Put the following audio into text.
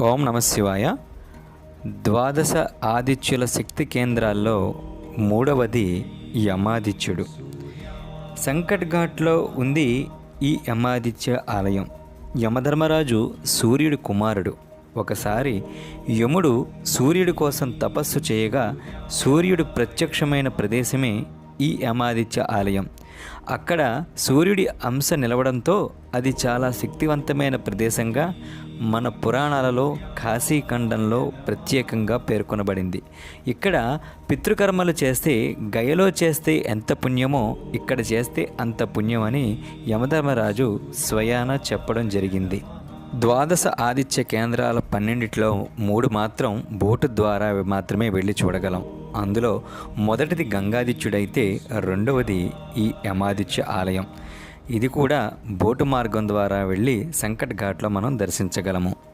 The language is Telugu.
ఓం నమశివాయ ద్వాదశ ఆదిత్యుల శక్తి కేంద్రాల్లో మూడవది యమాదిత్యుడు. సంకట్ ఘాట్లో ఉంది ఈ యమాదిత్య ఆలయం. యమధర్మరాజు సూర్యుడి కుమారుడు. ఒకసారి యముడు సూర్యుడి కోసం తపస్సు చేయగా సూర్యుడు ప్రత్యక్షమైన ప్రదేశమే ఈ యమాదిత్య ఆలయం. అక్కడ సూర్యుడి అంశ నిలవడంతో అది చాలా శక్తివంతమైన ప్రదేశంగా మన పురాణాలలో కాశీఖండంలో ప్రత్యేకంగా పేర్కొనబడింది. ఇక్కడ పితృకర్మలు చేస్తే గయలో చేస్తే ఎంత పుణ్యమో ఇక్కడ చేస్తే అంత పుణ్యమని యమధర్మరాజు స్వయాన చెప్పడం జరిగింది. ద్వాదశ ఆదిత్య కేంద్రాల పన్నెండిట్లో మూడు మాత్రం బోటు ద్వారా మాత్రమే వెళ్ళి చూడగలం. అందులో మొదటిది గంగాదిత్యుడైతే రెండవది ఈ యమాదిత్య ఆలయం. ఇది కూడా బోటు మార్గం ద్వారా వెళ్ళి సంకట్ ఘాట్లో మనం దర్శించగలము.